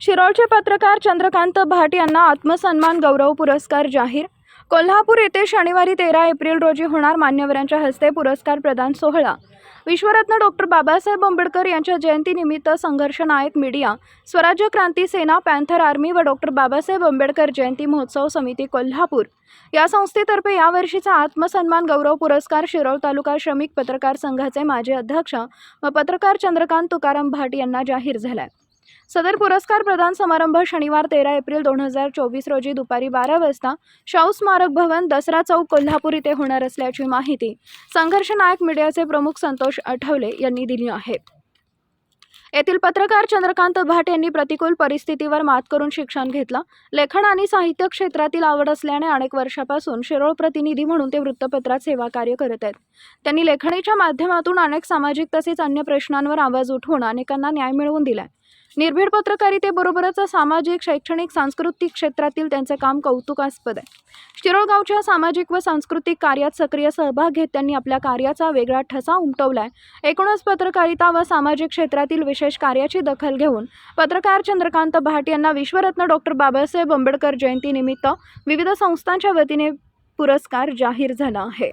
शिरोळचे पत्रकार चंद्रकांत भाट यांना आत्मसन्मान गौरव पुरस्कार जाहीर. कोल्हापूर येथे शनिवारी तेरा एप्रिल रोजी होणार मान्यवरांच्या हस्ते पुरस्कार प्रदान सोहळा. विश्वरत्न डॉक्टर बाबासाहेब आंबेडकर यांच्या जयंतीनिमित्त संघर्ष नायक मीडिया स्वराज्य क्रांती सेना पॅन्थर आर्मी व डॉक्टर बाबासाहेब आंबेडकर जयंती महोत्सव समिती कोल्हापूर. या संस्थेतर्फे यावर्षीचा आत्मसन्मान गौरव पुरस्कार शिरोळ तालुका श्रमिक पत्रकार संघाचे माजी अध्यक्ष व पत्रकार चंद्रकांत तुकाराम भाट यांना जाहीर झालाय. सदर पुरस्कार प्रदान समारंभ शनिवार तेरा एप्रिल दोन हजार चोवीस रोजी दुपारी बारा वाजता शाहू स्मारक भवन दसरा चौक कोल्हापूर इथे होणार असल्याची माहिती संघर्ष नायक मीडियाचे प्रमुख संतोष आठवले यांनी दिली आहे. येथील पत्रकार चंद्रकांत भाट यांनी प्रतिकूल परिस्थितीवर मात करून शिक्षण घेतलं. लेखन आणि साहित्य क्षेत्रातील आवड असल्याने अनेक वर्षापासून शिरोळ प्रतिनिधी म्हणून ते वृत्तपत्रात सेवा कार्य करत आहेत. त्यांनी लेखणीच्या माध्यमातून अनेक सामाजिक तसेच अन्य प्रश्नांवर आवाज उठवून अनेकांना न्याय मिळवून दिलाय. निर्भीड पत्रकारितेबरोबरच सामाजिक शैक्षणिक सांस्कृतिक क्षेत्रातील त्यांचे काम कौतुकास्पद आहे. शिरोळगावच्या सामाजिक व सांस्कृतिक कार्यात सक्रिय सहभाग घेत त्यांनी आपल्या कार्याचा वेगळा ठसा उमटवलाय. एकूणच पत्रकारिता व सामाजिक क्षेत्रातील विशेष कार्याची दखल घेऊन पत्रकार चंद्रकांत भाट यांना विश्वरत्न डॉक्टर बाबासाहेब आंबेडकर जयंतीनिमित्त विविध संस्थांच्या वतीने पुरस्कार जाहीर झाला आहे.